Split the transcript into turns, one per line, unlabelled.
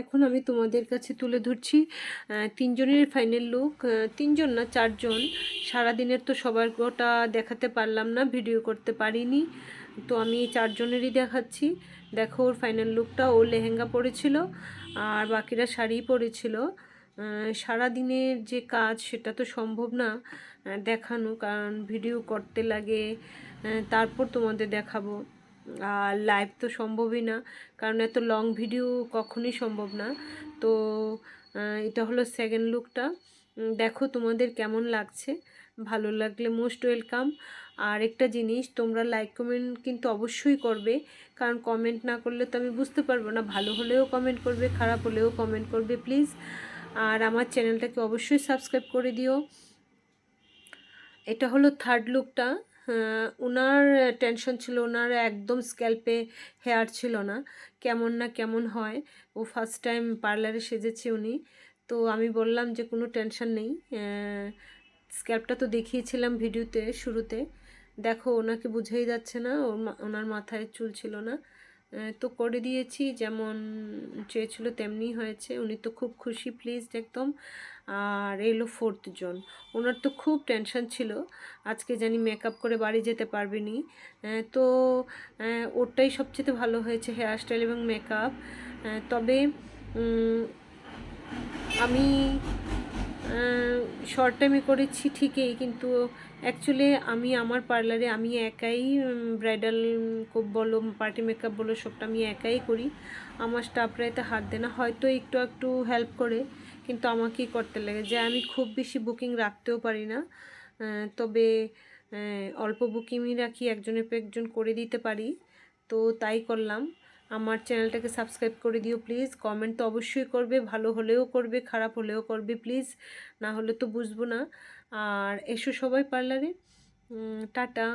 এখন আমি তোমাদের কাছে তুলে ধরছি তিনজনের ফাইনাল লুক তিনজন না, চারজন। সারাদিনের তো সবার গোটা দেখাতে পারলাম না ভিডিও করতে পারিনি। তো আমি চারজনেরই দেখাচ্ছি। দেখো ওর ফাইনাল লুকটা ও লেহেঙ্গা পরেছিল আর বাকিরা শাড়ি পরেছিল। সারাদিনের যে কাজ সেটা তো সম্ভব না দেখানো, কারণ ভিডিও করতে লাগে। তারপর তোমাদের দেখাবো। আর লাইভ তো সম্ভবই না, কারণ এত লং ভিডিও কখনই সম্ভব না। তো এটা হলো সেকেন্ড লুকটা দেখো তোমাদের কেমন লাগছে। ভালো লাগলে মোস্ট ওয়েলকাম আর একটা জিনিস, তোমরা লাইক কমেন্ট কিন্তু অবশ্যই করবে। কারণ কমেন্ট না করলে তো আমি বুঝতে পারব না। ভালো হলেও কমেন্ট করবে, খারাপ হলেও কমেন্ট করবে প্লিজ আর আমার চ্যানেলটাকে অবশ্যই সাবস্ক্রাইব করে দিও। এটা হলো থার্ড লুকটা ওনার টেনশন ছিল ওনার একদম স্ক্যাল্পে হেয়ার ছিল না। কেমন না কেমন হয়। ও ফার্স্ট টাইম পার্লারে সেজেছে উনি। তো আমি বললাম যে, কোনো টেনশন নেই। স্ক্যাল্পটা তো দেখিয়েছিলাম ভিডিওতে শুরুতে। দেখো, ওনাকে বুঝেই যাচ্ছে না, ওর ওনার মাথায় চুল ছিল না। তো করে দিয়েছি, যেমন চেয়েছিল তেমনি হয়েছে। উনি তো খুব খুশি প্লিজড একদম। আর এলো ফোর্থ জন। ওনার তো খুব টেনশন ছিল, আজকে জানি মেকআপ করে বাড়ি যেতে পারবেনি। তো ওরটাই সবচেয়ে ভালো হয়েছে হেয়ার স্টাইল এবং মেকআপ তবে আমি শর্ট টাইমে করেছি ঠিকই, কিন্তু অ্যাকচুয়ালি আমি আমার পার্লারে আমি একাই ব্রাইডাল কোপ বলো পার্টি মেকআপ বলো, সবটা আমি একাই করি। আমার স্টাফরা এতে হাত দেয় না, হয়তো একটু একটু হেল্প করে, কিন্তু আমাকেই করতে লাগে। যে আমি খুব বেশি বুকিং রাখতেও পারি না তবে অল্প বুকিংই রাখি, একজনের পর একজন করে দিতে পারি, তো তাই করলাম। আমার চ্যানেলটাকে সাবস্ক্রাইব করে দিও প্লিজ। কমেন্ট তো অবশ্যই করবে, ভালো হলেও করবে, খারাপ হলেও করবে প্লিজ। না হলে তো বুঝব না। আর এসো সবাই পার্লারে। টাটা।